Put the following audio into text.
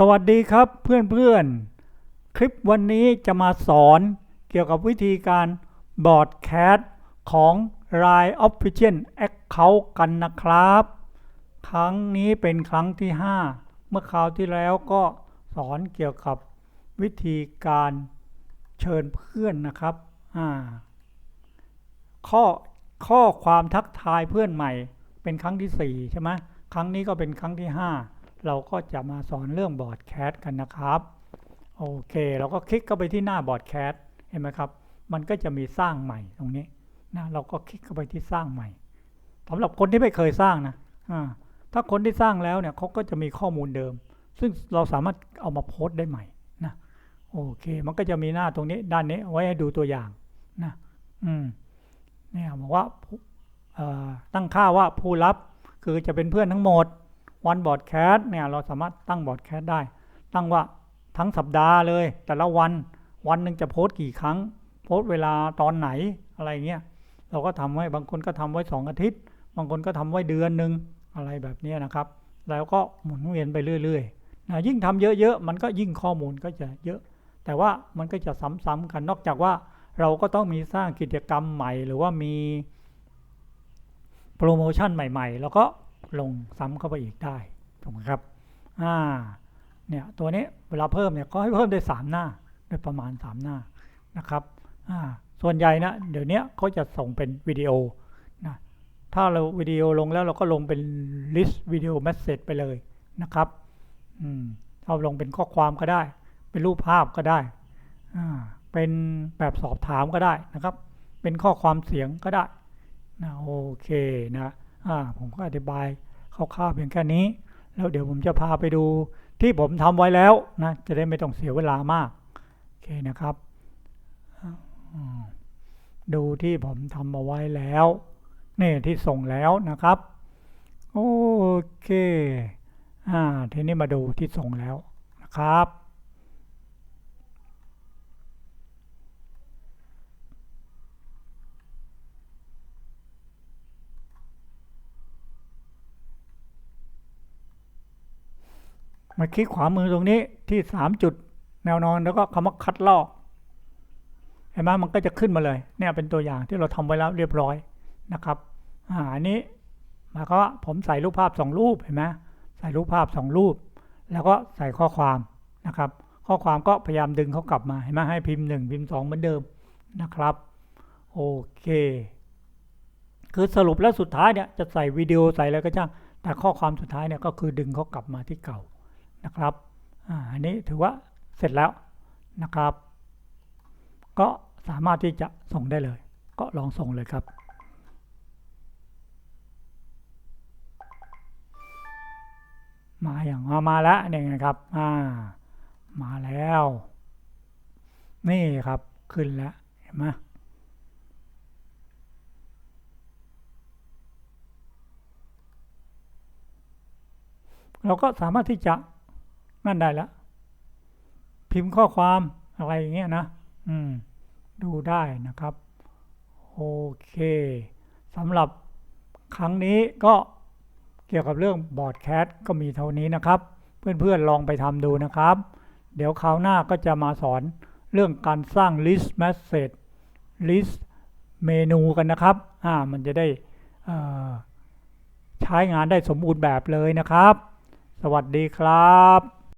สวัสดีครับเพื่อนๆ คลิปวันนี้จะมาสอนเกี่ยวกับวิธีการบอร์ดแคสของ Line Official Account กันนะครับ ครั้งนี้เป็นครั้งที่ 5 เมื่อคราวที่แล้วก็สอนเกี่ยวกับวิธีการเชิญเพื่อนนะครับข้อข้อความทักทายเพื่อนใหม่เป็นครั้งที่ 4 ใช่ไหมครั้งนี้ก็เป็นครั้งที่ 5 เราก็จะมาสอนเรื่องบอร์ดแคสกันนะครับ โอเค เราก็คลิกเข้าไปที่หน้าบอร์ดแคสเห็นไหมครับ มันก็จะมีสร้างใหม่ตรงนี้นะเราก็คลิกเข้าไปที่สร้างใหม่สำหรับคนที่ไม่เคยสร้างนะถ้าคนที่สร้างแล้วเนี่ยเขาก็จะมีข้อมูลเดิม ซึ่งเราสามารถเอามาโพสต์ได้ใหม่นะโอเค มันก็จะมีหน้าตรงนี้ด้านนี้ไว้ให้ดูตัวอย่างนะอืมเนี่ยบอกว่าตั้งค่าว่าผู้รับคือจะเป็นเพื่อนทั้งหมด วันบอร์ดแคสเนี่ยเราสามารถตั้งบอร์ดแคสได้ ตั้งว่าทั้งสัปดาห์เลย แต่ละวันวันหนึ่งจะโพสต์กี่ครั้ง โพสต์เวลาตอนไหนอะไรเงี้ยเราก็ทำไว้บางคนก็ทำไว้สองอาทิตย์ บางคนก็ทำไว้เดือนหนึ่งอะไรแบบนี้นะครับ แล้วก็หมุนเวียนไปเรื่อยๆนะยิ่งทำเยอะๆมันก็ยิ่งข้อมูลก็จะเยอะ แต่ว่ามันก็จะซ้ำๆกันนอกจากว่าเราก็ต้องมีสร้างกิจกรรมใหม่ หรือว่ามีโปรโมชั่นใหม่ ๆ แล้วก็ ลงซ้ำเข้าไปอีกได้ถูกไหมครับอ่าเนี่ยตัวนี้เวลาเพิ่มเนี่ยก็ให้เพิ่มได้ 3 หน้าด้ประมาณ 3 หน้านะครับอ่าส่วนใหญ่นะเดี๋ยวนี้เขาจะส่งเป็นวิดีโอนะถ้าเราวิดีโอลงแล้วเราก็ลงเป็นลิสต์วิดีโอเมสเซจไปเลยนะครับอืมเอาลงเป็นข้อความก็ได้ เป็นรูปภาพก็ได้อ่าเป็นแบบสอบถามก็ได้นะครับ เป็นข้อความเสียงก็ได้นะโอเคนะ ผมก็อธิบายคร่าวๆเพียงแค่นี้ แล้วเดี๋ยวผมจะพาไปดูที่ผมทำไว้แล้วนะจะได้ไม่ต้องเสียเวลามากโอเคนะครับ ดูที่ผมทำเอาไว้แล้วนี่ที่ส่งแล้วนะครับโอเคอ่าทีนี้มาดูที่ส่งแล้วนะครับ มาคลิกขวามือตรงนี้ที่สามจุดแนวนอนแล้วก็คำว่าคัดลอกเห็นไหมมันก็จะขึ้นมาเลยเนี่ยเป็นตัวอย่างที่เราทำไว้แล้วเรียบร้อยนะครับอ่าอันนี้หมายความว่าผมใส่รูปภาพสองรูปเห็นไหมใส่รูปภาพสองรูป แล้วก็ใส่ข้อความนะครับ ข้อความก็พยายามดึงเขากลับมาเห็นไหมให้พิมพ์หนึ่งพิมพ์สองเหมือนเดิมนะครับโอเคคือสรุปแล้วสุดท้ายเนี่ยจะใส่วิดีโอใส่อะไรก็ช่างแต่ข้อความสุดท้ายเนี่ยก็คือดึงเขากลับมาที่เก่า นะครับอ่าอันนี้ถือว่าเสร็จแล้วนะครับ ก็สามารถที่จะส่งได้เลย ก็ลองส่งเลยครับมาอย่างมามาแล้วนี่ไงครับอ่ามาแล้ว นี่ครับขึ้นแล้วเห็นไหมเราก็สามารถที่จะ นั่นได้แล้วพิมพ์ข้อความอะไรอย่างเงี้ยนะ อืม ดูได้นะครับ โอเคสำหรับครั้งนี้ก็เกี่ยวกับเรื่องบอร์ดแคสก็มีเท่านี้นะครับ เพื่อนๆลองไปทำดูนะครับ เดี๋ยวคราวหน้าก็จะมาสอนเรื่องการสร้าง list message list เมนูกันนะครับอ่ามันจะได้ใช้งานได้สมบูรณ์แบบเลยนะครับ สวัสดีครับ